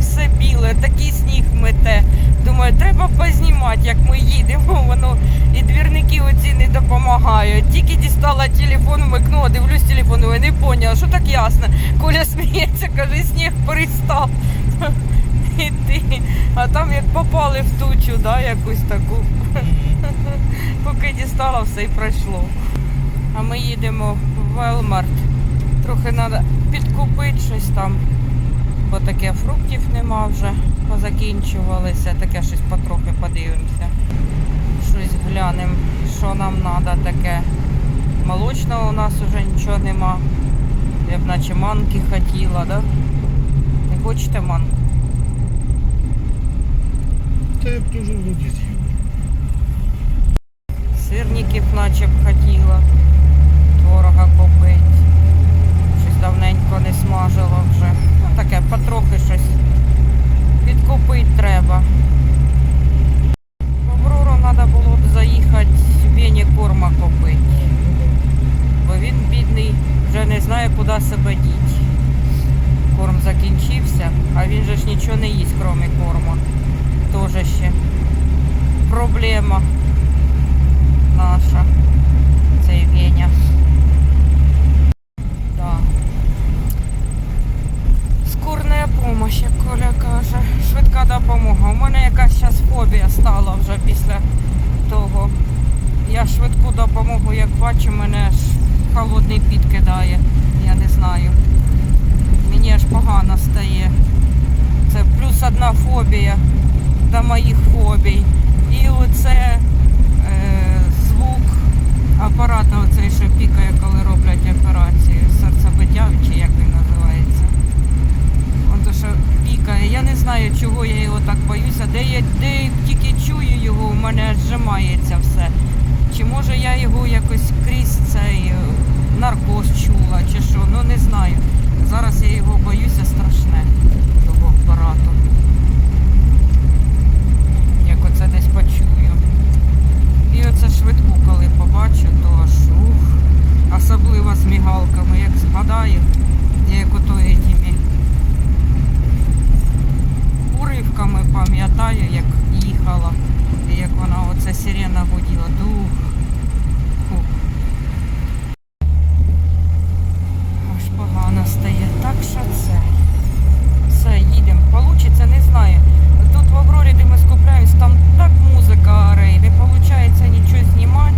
все біле, такий сніг мете. Думаю, треба познімати, як ми їдемо. Воно і двірники оці не допомагають. Тільки дістала телефон, вмикнула, дивлюсь телефон, я не поняла, що так ясно. Коля сміється, каже, сніг перестав. Іти. А там як попали в тучу, да, якусь таку. Поки дістала, все і пройшло. А ми їдемо в Велмарт. Трохи треба підкупити щось там, бо таке фруктів нема вже, позакінчувалися, таке щось потрохи подивимося. Щось глянемо, що нам треба таке. Молочного у нас вже нічого нема. Я б наче манки хотіла, да? Не хочете манку? Та я б теж вроді з'їв. Сирників наче б хотіла. Творога купити. Щось давненько не смажила вже. Таке, потрохи щось підкупити треба. В Аврору треба було б заїхати Вені корма купити. Бо він бідний вже не знає, куди себе діти. Корм закінчився, а він же ж нічого не їсть, крім корма. Тоже ще проблема наша. Цей Веня. Да. Скорна помощь, як Коля каже. Швидка допомога. У мене якась зараз фобія стала вже після того. Я швидку допомогу, як бачу, мене аж холодний піт кидає. Я не знаю. Мені аж погано стає. Це плюс одна фобія до моїх фобій. І оце е, звук апарата, оцей, що пікає, коли роблять операцію, серцебиття, чи як він називається. Он то, що пікає. Я не знаю, чого я його так боюся. Де я де тільки чую його, у мене зжимається все. Чи може я його якось крізь цей е, наркоз чула, чи що, ну не знаю. Зараз я його боюся страшне, того апарату. Як оце десь почую. І оце швидку, коли побачу, то аж ух, особливо з мігалками, як згадаю, я як ото етими уривками пам'ятаю, як їхала, і як вона оце сирена гуділа. Дух. Фух. Аж погано стає. Так що це. Все, їдемо. Получиться, не знаю. Тут в Аврорі, де ми скупляємось, там так музика орей, не виходить нічого знімати,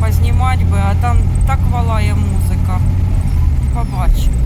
познімати би, а там так валає музика. Побачимо.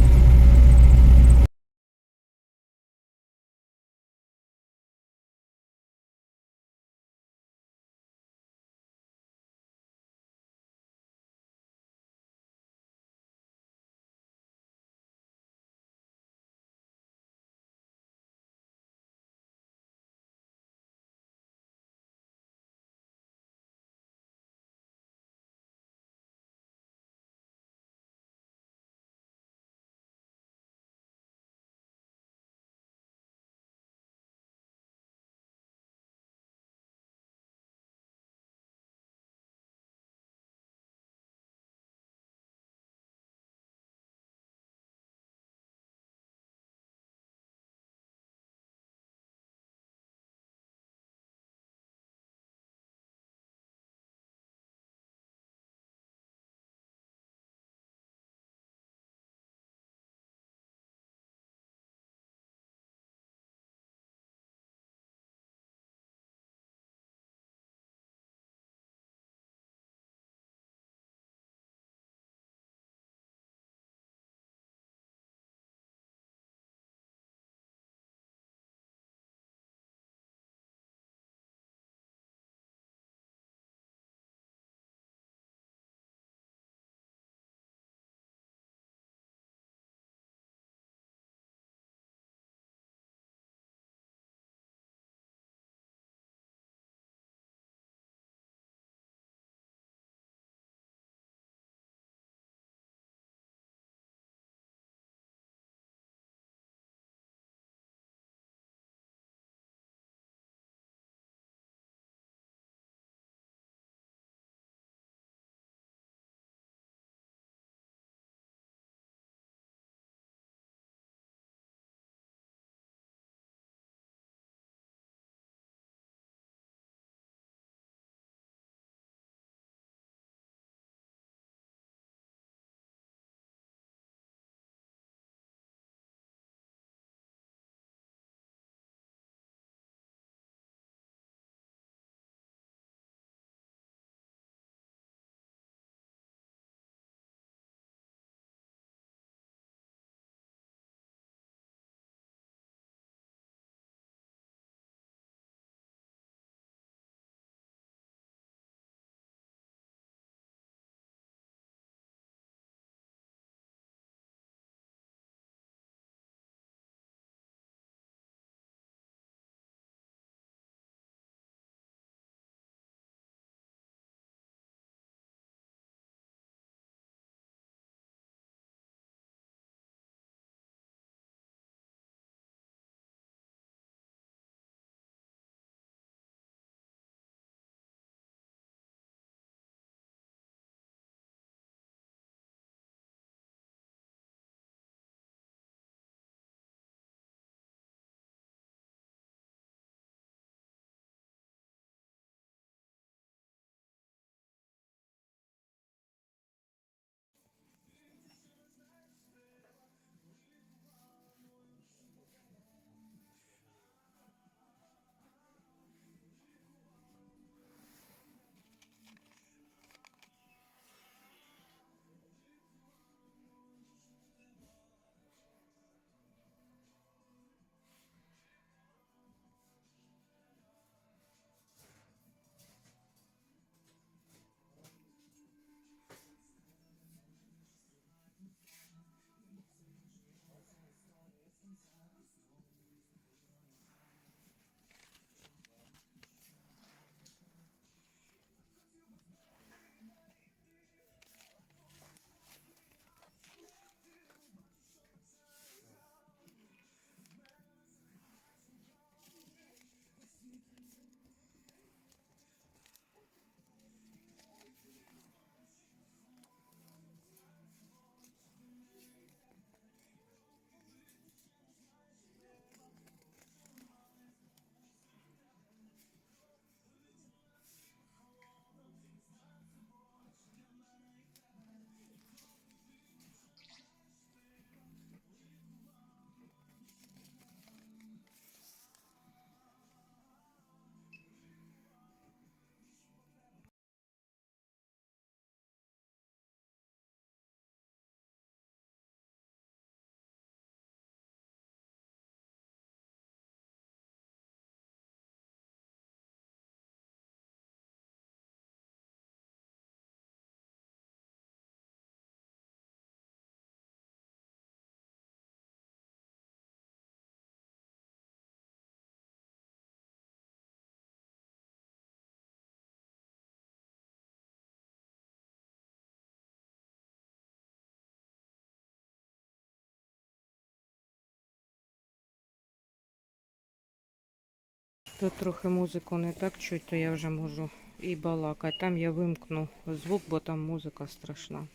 Тут трохи музику не так чуть, то я вже можу і балакати. Там я вимкну звук, бо там музика страшна.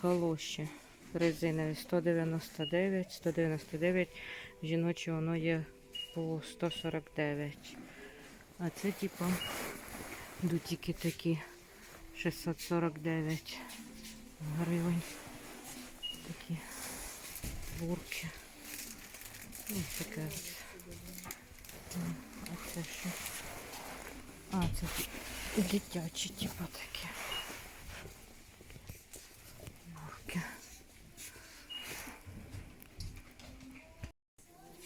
Калоші резинові 199, 199. Жіночі воно є по 149. А це типа дутики такі 649 гривень. Такі бурки. Ось таке. А це що? А, це дитячі, типа такі. Бурки.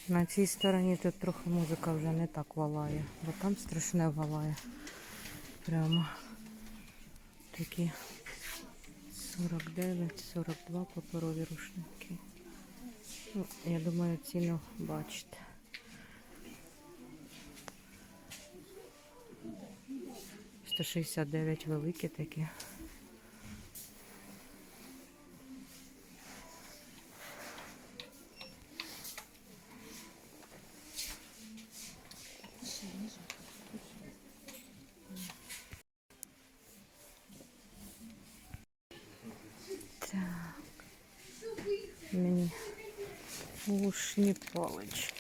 На цій стороні тут трохи музика вже не так валає, бо там страшне валає. Прямо такі 49-42 паперові рушники. Ну, я думаю, ціну бачите. Сто шістдесят дев'ять великі такі. Так. Мені ушні палички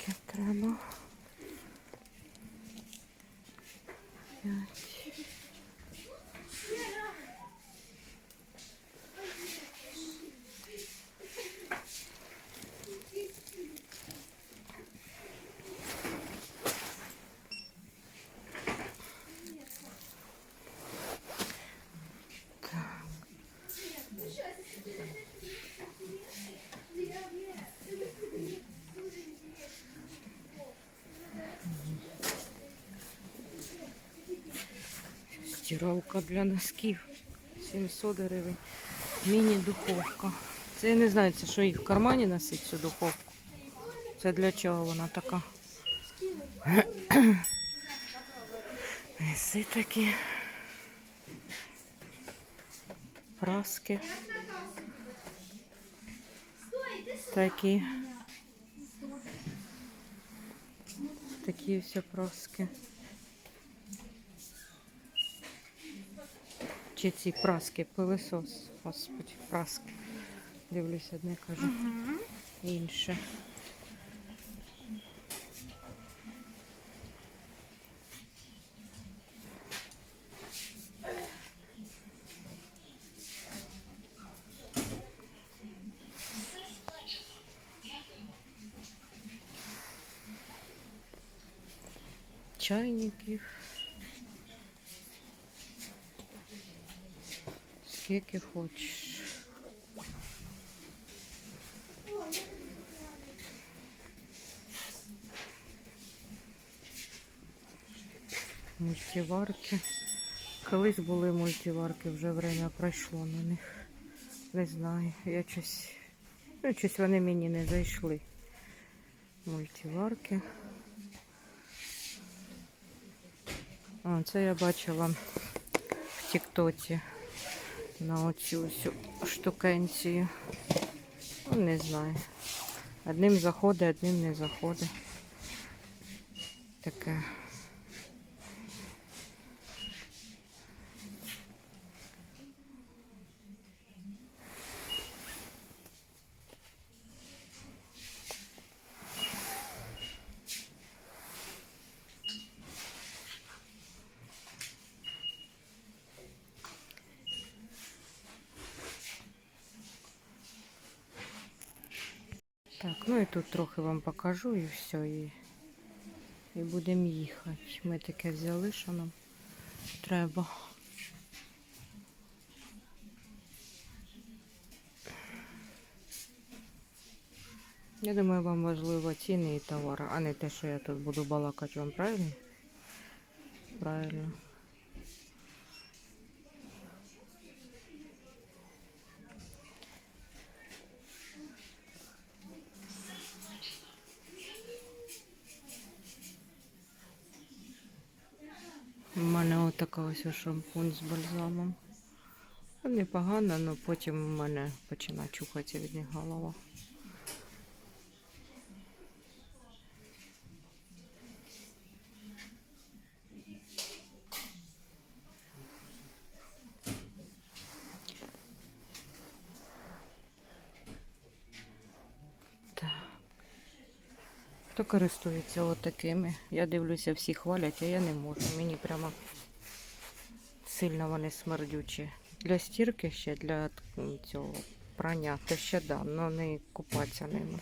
Стиралка для носків. 700 гривень. Міні-духовка. Це я не знаю, це що їх в кармані носить цю духовку. Це для чого вона така? Неси такі. Праски. Такі. Такі все праски. Чи ці праски, пилисос, господи, праски. Дивлюсь, одне кажу. Інше. Чайників. Скільки хочеш. Мультиварки. Колись були мультиварки, вже время пройшло на них. Не знаю, я щось, ну, щось вони мені не зайшли. Мультиварки. А, це я бачила в Тіктоці на оцю штукенцію. Ну, не знаю. Одним заходить, одним не заходить. Таке. Так, ну і тут трохи вам покажу і все, і, і будемо їхати. Ми таке взяли, що нам треба. Я думаю, вам важливо ціни і товари, а не те, що я тут буду балакати вам, правильно? Правильно. У мене отака ось шампунь з бальзамом. Непогано, але потім у мене починає чухатися від них голова. Хто користується от? Я дивлюся, всі хвалять, а я не можу. Мені прямо сильно вони смердючі. Для стірки ще, для цього прання, то ще да, але не купатися ними.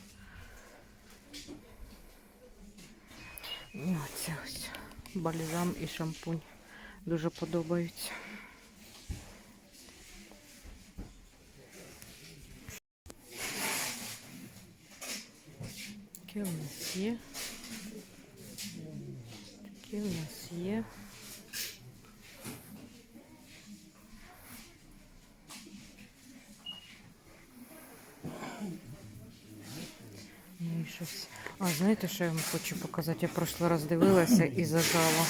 І Оце ось бальзам і шампунь дуже подобаються. Таке у є. Таке у нас є. Ну. А знаєте, що я вам хочу показати? Я прошлий раз дивилася і зажала.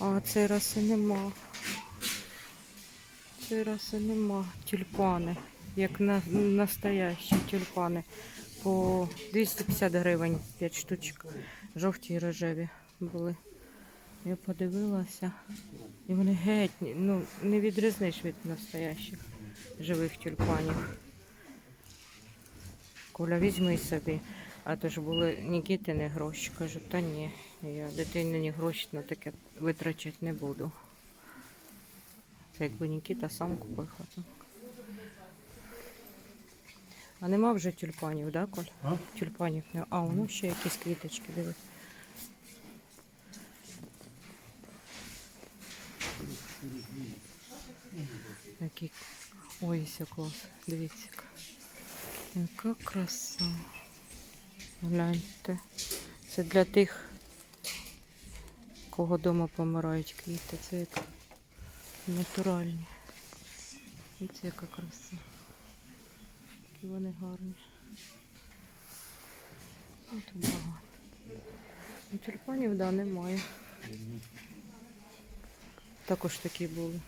А цей раз і нема. Цей раз і нема. Тюльпани. Як на, настоящі тюльпани. По 250 гривень 5 штучок. Жовті і рожеві були. Я подивилася. І вони геть, ну, не відрізниш від настоящих живих тюльпанів. Коля, візьми собі. А то ж були Нікітини гроші. Кажу, та ні, я дитині гроші на таке витрачати не буду. Це якби Нікіта сам купив. А нема вже тюльпанів, да, Коль? А? Тюльпанів не. А, ну ще якісь квіточки, дивись. Який... Ой, все клас. Дивіться. яка. Краса. Гляньте. Це для тих, кого вдома помирають квіти. Це як натуральні. Це яка краса. Які вони гарні. О, тут багато. Ну, Тюльпанів, да, немає. Також такі були.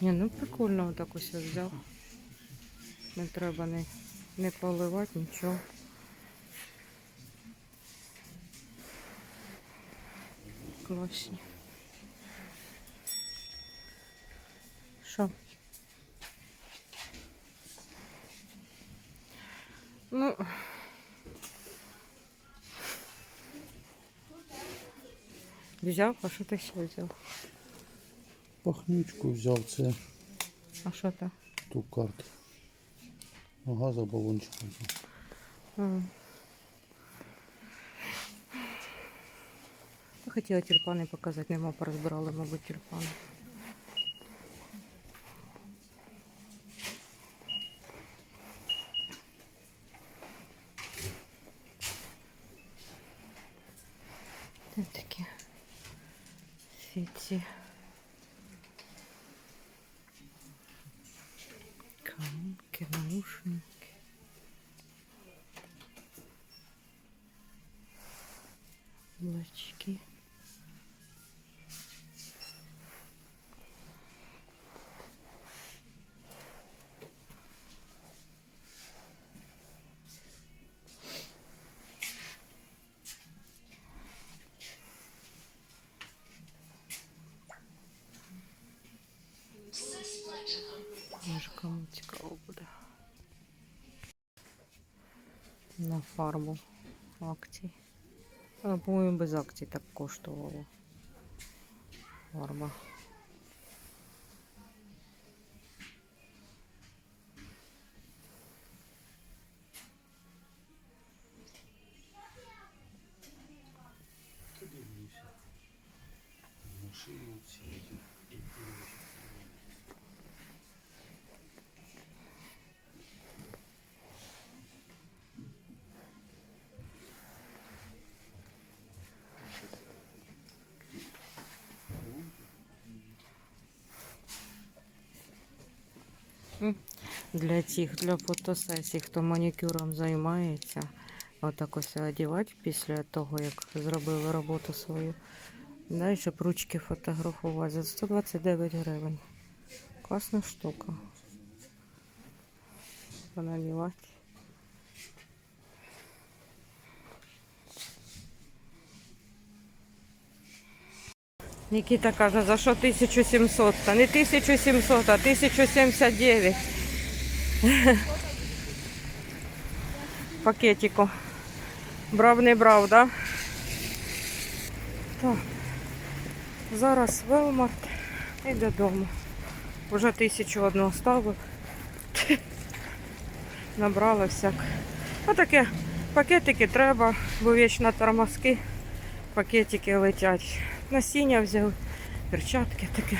Ні, ну прикольно отак ось я взяв. Не треба не, не поливати нічого. Класні. Що? Ну. Взяв, а що ти ще взяв? Пахнючку взяв це А що це? ту карту. Ага, за балончиком. А. Я хотіла тюльпани показати, нема порозбирали, мабуть, тюльпани. Це такі всі ці камінки, наушники. Булочки. Фарбу акцій. Але, по-моєму, без акцій так коштувало. Фарба. Для тих, для фотосесій, хто манікюром займається, отак ось одягати після того, як зробили роботу свою. Да, і щоб ручки фотографувати за 129 гривень. Класна штука. Понавівати. Нікіта каже, за що 1700? Та не 1700, а 1079. Пакетику. Брав, не брав, да? Так. Зараз Велмарт і додому. Уже тисячу одного ставив. Набрала всяк. Отаке пакетики треба, бо вічно тормозки, пакетики летять. Насіння взяли, перчатки таке.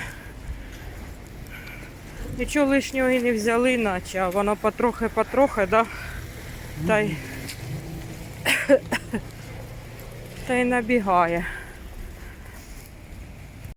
Нічого лишнього і не взяли, наче, а воно потрохи-потрохи, да? Та й, та й набігає.